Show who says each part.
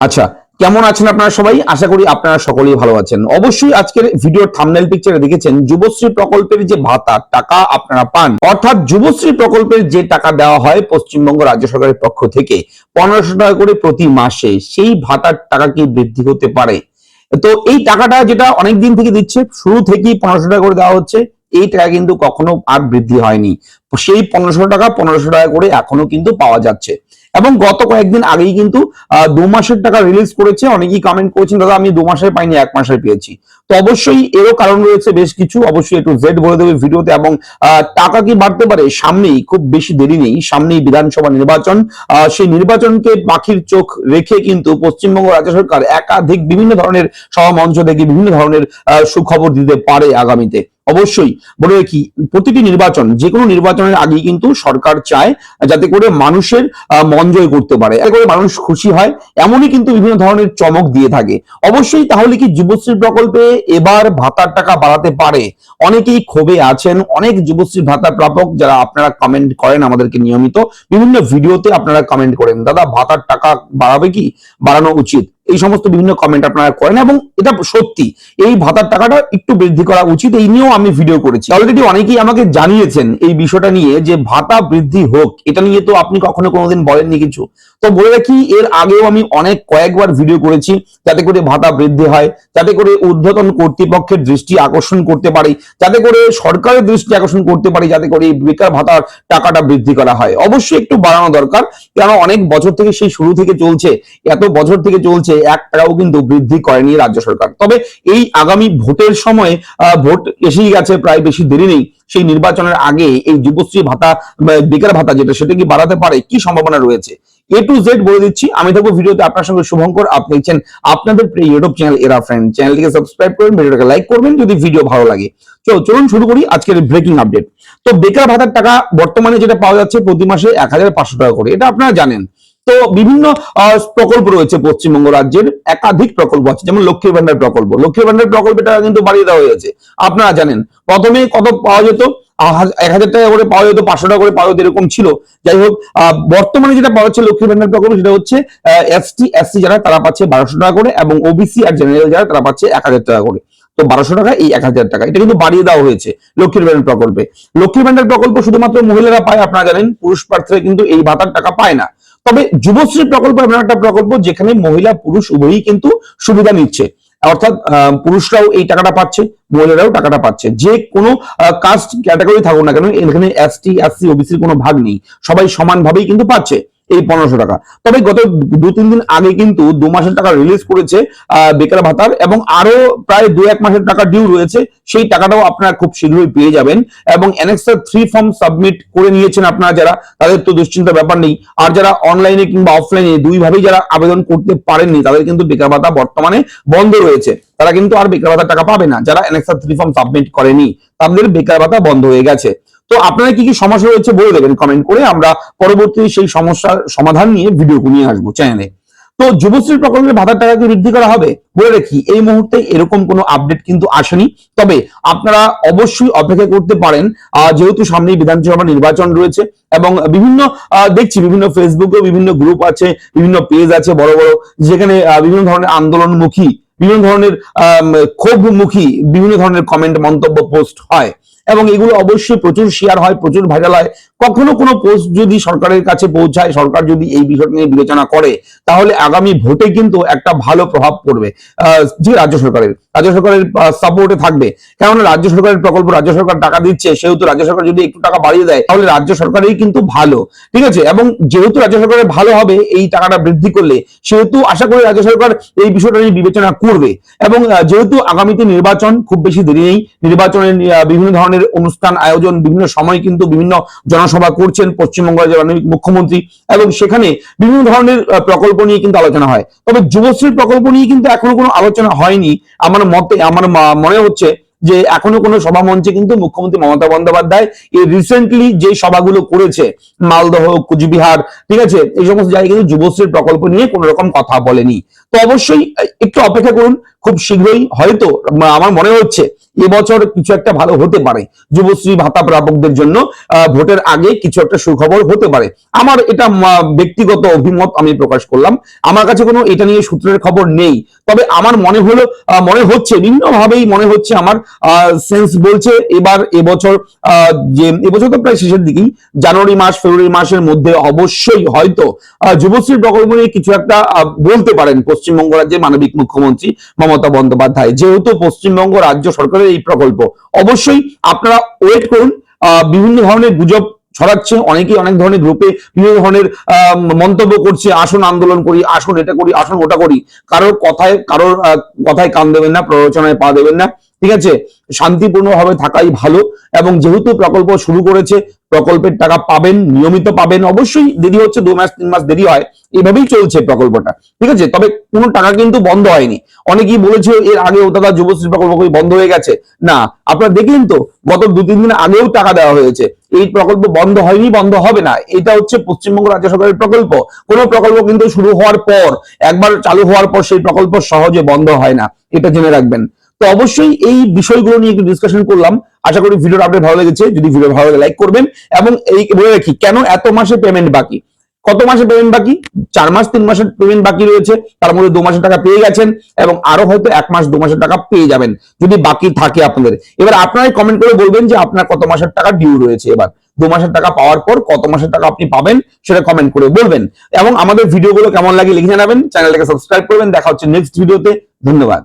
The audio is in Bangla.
Speaker 1: আচ্ছা কেমন আছেন আপনারা সবাই? আশা করি আপনারা সকলেই ভালো আছেন। অবশ্যই আজকের ভিডিওর থাম্বনেল পিকচারে দেখেছেন যুবশ্রী প্রকল্পের যে ভাতা, টাকা আপনারা পান। অর্থাৎ যুবশ্রী প্রকল্পের যে টাকা দেওয়া হয় পশ্চিমবঙ্গ রাজ্য সরকারের পক্ষ থেকে পনেরোশো টাকা করে প্রতি মাসে, সেই ভাতার টাকা কি বৃদ্ধি হতে পারে? তো এই টাকাটা যেটা অনেক দিন থেকে দিচ্ছে, শুরু থেকেই পনেরোশো টাকা করে দেওয়া হচ্ছে, এই টাকা কিন্তু কখনো আর বৃদ্ধি হয়নি। সেই পনেরোশো টাকা পনেরোশো টাকা করে এখনও কিন্তু পাওয়া যাচ্ছে। এবং গত কয়েকদিন আগেই কিন্তু দু মাসের টাকা রিলিজ করেছে। অনেকেই কমেন্ট করেছেন, দাদা, আমি দু মাসের পাইনি, এক মাসের পেয়েছি। তো অবশ্যই এরও কারণ রয়েছে বেশ কিছু। অবশ্যই একটু জেড বলে দেবে ভিডিওতে এবং টাকা কি বাড়তে পারে? সামনেই, খুব বেশি দেরি নেই, সামনেই বিধানসভা নির্বাচন। সেই নির্বাচনকে পাখির চোখ রেখে কিন্তু পশ্চিমবঙ্গ রাজ্য সরকার একাধিক বিভিন্ন ধরনের সভা মঞ্চ থেকে বিভিন্ন ধরনের সুখবর দিতে পারে আগামীতে। অবশ্যই। বলে রাখি, প্রতিটি নির্বাচন যে কোনো নির্বাচনের আগেই কিন্তু সরকার চায় যাতে করে মানুষের মন জয় করতে পারে। এতে করে মানুষ খুশি হয়, এমনই কিন্তু বিভিন্ন ধরনের চমক দিয়ে থাকে। অবশ্যই তাহলে কি যুবশ্রী প্রকল্পে এবার ভাতার টাকা বাড়াতে পারে? অনেকেই ক্ষোভে আছেন, অনেক যুবশ্রী ভাতা প্রাপক যারা আপনারা কমেন্ট করেন আমাদেরকে নিয়মিত, বিভিন্ন ভিডিওতে আপনারা কমেন্ট করেন, দাদা, ভাতার টাকা বাড়াবে কি? বাড়ানো উচিত। এই সমস্ত বিভিন্ন কমেন্ট আপনারা করেন এবং এটা সত্যি, এই ভাতার টাকাটা একটু বৃদ্ধি করা উচিত, এই নিয়েও আমি ভিডিও করেছি। অলরেডি অনেকেই আমাকে জানিয়েছেন এই বিষয়টা নিয়ে যে ভাতা বৃদ্ধি হোক, এটা নিয়ে তো আপনি কখনো কোনোদিন বলেননি কিছু। তো বলে রাখি, এর আগেও আমি অনেক কয়েকবার ভিডিও করেছি, যাতে করে ভাতা বৃদ্ধি হয়, যাতে করে ঊর্ধ্বতন কর্তৃপক্ষের দৃষ্টি আকর্ষণ করতে পারি, যাতে করে সরকারের দৃষ্টি আকর্ষণ করতে পারি, যাতে করে এই বেকার ভাতার টাকাটা বৃদ্ধি করা হয়। অবশ্যই একটু বাড়ানো দরকার কেন অনেক বছর থেকে সেই শুরু থেকে চলছে, এত বছর থেকে চলছে এক টাকাও কিন্তু বৃদ্ধি করেনি রাজ্য সরকার। তবে এই আগামী ভোটের সময় ভোট এসেই গেছে, প্রায় বেশি দেরি নেই। সেই নির্বাচনের আগে এই যুবশ্রী ভাতা বেকার ভাতা যেটা, সেটা কি বাড়াতে পারে? কি সম্ভাবনা রয়েছে? এ টু জেড বলে দিচ্ছি। আমি থাকব ভিডিওতে আপনার সঙ্গে শুভঙ্কর। আপনি দেখছেন আপনাদের প্রিয় ইউটিউব চ্যানেল এরা ফ্রেন্ড চ্যানেলটিকে সাবস্ক্রাইব করুন, ভিডিওটাকে লাইক করবেন যদি ভিডিও ভালো লাগে। চলো, চলুন শুরু করি আজকের ব্রেকিং আপডেট তো বেকার ভাতার টাকা বর্তমানে যেটা পাওয়া যাচ্ছে প্রতি মাসে এক হাজার পাঁচশো টাকা করে। এটা আপনারা জানেন। তো বিভিন্ন প্রকল্প রয়েছে পশ্চিমবঙ্গ রাজ্যের, একাধিক প্রকল্প আছে, যেমন লক্ষ্মীর ভান্ডার প্রকল্প। লক্ষ্মীর ভান্ডার প্রকল্পটা কিন্তু বাড়িয়ে দেওয়া হয়েছে। আপনারা জানেন প্রথমে কত পাওয়া যেত? এক হাজার টাকা করে পাওয়া যেত, পাঁচশো টাকা করে পাওয়া যেত, এরকম ছিল। যাই হোক বর্তমানে যেটা পাওয়া যাচ্ছে লক্ষ্মীর ভান্ডার প্রকল্প সেটা হচ্ছে এসটি এসসি যারা, তারা পাচ্ছে বারোশো টাকা করে এবং ওবিসি আর জেনারেল যারা, তারা পাচ্ছে এক হাজার টাকা করে। তো বারোশো টাকা, এই এক হাজার টাকা, এটা কিন্তু বাড়িয়ে দেওয়া হয়েছে লক্ষ্মীর ভান্ডার প্রকল্পে। লক্ষ্মীর ভান্ডার প্রকল্প শুধুমাত্র মহিলারা পায়, আপনারা জানেন, পুরুষ প্রার্থীরা কিন্তু এই ভাতার টাকা পায় না। তবে যুবশ্রী প্রকল্প এমন একটা প্রকল্প যেখানে মহিলা, পুরুষ উভয়ই কিন্তু সুবিধা নিচ্ছে। অর্থাৎ পুরুষরাও এই টাকাটা পাচ্ছে, মহিলারাও টাকাটা পাচ্ছে। যে কোনো কাস্ট ক্যাটাগরি থাকুক না কেন, এখানে এস টি এসটি এসসি ওবিসির কোনো ভাগ নেই। সবাই সমানভাবেই কিন্তু পাচ্ছে। এই পনেরোশো টাকা। তবে গত দু তিন দিন আগে কিন্তু দু মাসের টাকা রিলিজ করেছে বেকার ভাতার এবং আরও প্রায় দু এক মাসের টাকা ডিউ রয়েছে, সেই টাকাটাও আপনারা খুব শীঘ্রই পেয়ে যাবেন এবং অ্যানেক্সার থ্রি ফর্ম সাবমিট করে নিয়েছেন আপনারা যারা, তাদের তো দুশ্চিন্তার ব্যাপার নেই। আর যারা অনলাইনে কিংবা অফলাইনে দুইভাবেই যারা আবেদন করতে পারেননি, তাদের কিন্তু বেকার ভাতা বর্তমানে বন্ধ রয়েছে। তারা কিন্তু আর বেকার ভাতার টাকা পাবে না, যারা অ্যানেক্সার থ্রি ফর্ম সাবমিট করেনি, তাদের বেকার ভাতা বন্ধ হয়ে গেছে। তো আপনারা কি কি সমস্যা রয়েছে বলে দেবেন কমেন্ট করে আমরা পরবর্তী সেই সমস্যার সমাধান নিয়ে ভিডিও নিয়ে আসব চ্যানেলে তো যুবশ্রী প্রকল্পের ভাতার টাকা কি বৃদ্ধি করা হবে? বলে রাখি এই মুহূর্তে এরকম কোনো আপডেট কিন্তু আসেনি। তবে আপনারা অবশ্যই অপেক্ষা করতে পারেন আহ, যেহেতু সামনেই বিধানসভা নির্বাচন রয়েছে এবং বিভিন্ন আহ, দেখছি বিভিন্ন ফেসবুকে বিভিন্ন গ্রুপ আছে বিভিন্ন পেজ আছে বড় বড় যেখানে আহ, বিভিন্ন ধরনের আন্দোলনমুখী বিভিন্ন ধরনের আম, ক্ষোভমুখী বিভিন্ন ধরনের কমেন্ট মন্তব্য পোস্ট হয়। এবং এগুলো অবশ্যই প্রচুর শেয়ার হয়, প্রচুর ভাইরাল হয়। কখনো কোনো পোস্ট যদি সরকারের কাছে পৌঁছায়, সরকার যদি এই বিষয়টা নিয়ে বিবেচনা করে, তাহলে আগামী ভোটে কিন্তু একটা ভালো প্রভাব পড়বে। যে রাজ্য সরকারের রাজ্য সরকারের সাপোর্টে থাকবে। কেননা রাজ্য সরকারের প্রকল্প, রাজ্য সরকার টাকা দিচ্ছে, সেহেতু রাজ্য সরকার যদি একটু টাকা বাড়িয়ে দেয়, তাহলে রাজ্য সরকারেরই কিন্তু ভালো। ঠিক আছে? এবং যেহেতু রাজ্য সরকারের ভালো হবে, এই টাকাটা বৃদ্ধি করলে, সেহেতু আশা করি রাজ্য সরকার এই বিষয়টা নিয়ে বিবেচনা করবে। এবং যেহেতু আগামীতে নির্বাচন, খুব বেশি দেরি নেই। নির্বাচনের বিভিন্ন ধরনের অনুষ্ঠান, আয়োজন বিভিন্ন সময় কিন্তু বিভিন্ন জনসভা করছেন পশ্চিমবঙ্গ মুখ্যমন্ত্রী এবং সেখানে বিভিন্ন ধরনের প্রকল্প নিয়ে কিন্তু আলোচনা হয়। তবে যুবশ্রী প্রকল্প নিয়ে কিন্তু এখনও কোনো আলোচনা হয়নি। আমার মতে, আমার মনে হচ্ছে যে এখনও কোনো সভা মঞ্চে কিন্তু মুখ্যমন্ত্রী মমতা বন্দ্যোপাধ্যায় এই রিসেন্টলি যে সভাগুলো করেছে, মালদহ, কুচবিহার, ঠিক আছে, এই সমস্ত জায়গায় কিন্তু যুবশ্রীর প্রকল্প নিয়ে কোনো রকম কথা বলেনি। তো অবশ্যই একটু অপেক্ষা করুন, খুব শীঘ্রই হয়তো, আমার মনে হচ্ছে এবছর কিছু একটা ভালো হতে পারে। যুবশ্রী, ভাতা প্রাপকদের জন্য ভোটের আগে কিছু একটা সুখবর হতে পারে। আমার এটা ব্যক্তিগত অভিমত আমি প্রকাশ করলাম। আমার কাছে কোনো এটা নিয়ে সূত্রের খবর নেই। তবে আমার মনে হলো মনে হচ্ছে বিভিন্ন ভাবেই মনে হচ্ছে আমার সেন্স বলছে এবার এবছর যে, এবছর তো প্রায় শেষের দিকেই। জানুয়ারি মাস, ফেব্রুয়ারি মাসের মধ্যে অবশ্যই হয়তো যুবশ্রী প্রকল্প নিয়ে কিছু একটা বলতে পারেন পশ্চিমবঙ্গ রাজ্যের মানবিক মুখ্যমন্ত্রী মমতা বন্দ্যোপাধ্যায়। যেহেতু পশ্চিমবঙ্গ রাজ্য সরকারের এই প্রকল্প। অবশ্যই আপনারা ওয়েট করুন। বিভিন্ন ধরনের গুজব ছড়াচ্ছে। অনেকেই অনেক ধরনের গ্রুপে বিভিন্ন ধরনের মন্তব্য করছে। আসন আন্দোলন করি, আসন এটা করি, আসন ওটা করি। কারোর কথায় কারোর কথায় কান দেবেন না, প্ররোচনায় পা দেবেন না। ঠিক আছে? শান্তিপূর্ণভাবে থাকাই ভালো এবং যেহেতু প্রকল্প শুরু করেছে, প্রকল্পের টাকা পাবেন, নিয়মিত পাবেন, অবশ্যই দেরি হচ্ছে, দু মাস, তিন মাস দেরি হয় এইভাবেই চলছে প্রকল্পটা। ঠিক আছে? তবে কোনো টাকা কিন্তু বন্ধ হয়নি। অনেকেই বলেছে, এর আগে ও দাদা যুবশ্রী প্রকল্প বন্ধ হয়ে গেছে? না, আপনারা দেখলেন তো, গত দু, তিন দিন আগেও টাকা দেওয়া হয়েছে। এই প্রকল্প বন্ধ হয়নি, বন্ধ হবে না। এটা হচ্ছে পশ্চিমবঙ্গ রাজ্য সরকারের প্রকল্প। কোনো প্রকল্প কিন্তু শুরু হওয়ার পর, একবার চালু হওয়ার পর সেই প্রকল্প সহজে বন্ধ হয় না। এটা জেনে রাখবেন। তো অবশ্যই এই বিষয়গুলো নিয়ে একটু ডিসকাশন করলাম। আশা করি ভিডিওটা আপনার ভালো লেগেছে। যদি ভিডিও ভালো লাগে লাইক করবেন। এবং এই বলে রাখি, কেন এত মাসে পেমেন্ট বাকি? কত মাসে পেমেন্ট বাকি? চার মাস, তিন মাসের পেমেন্ট বাকি রয়েছে। তার মধ্যে দু মাসের টাকা পেয়ে গেছেন এবং আরও হয়তো এক মাস, দু মাসের টাকা পেয়ে যাবেন, যদি বাকি থাকে আপনাদের। এবার আপনারাই কমেন্ট করে বলবেন যে আপনার কত মাসের টাকা ডিউ রয়েছে এবার। দু মাসের টাকা পাওয়ার পর কত মাসের টাকা আপনি পাবেন, সেটা কমেন্ট করে বলবেন। এবং আমাদের ভিডিওগুলো কেমন লাগে লিখে জানাবেন। চ্যানেলটাকে সাবস্ক্রাইব করবেন। দেখা হচ্ছে নেক্সট ভিডিওতে ধন্যবাদ।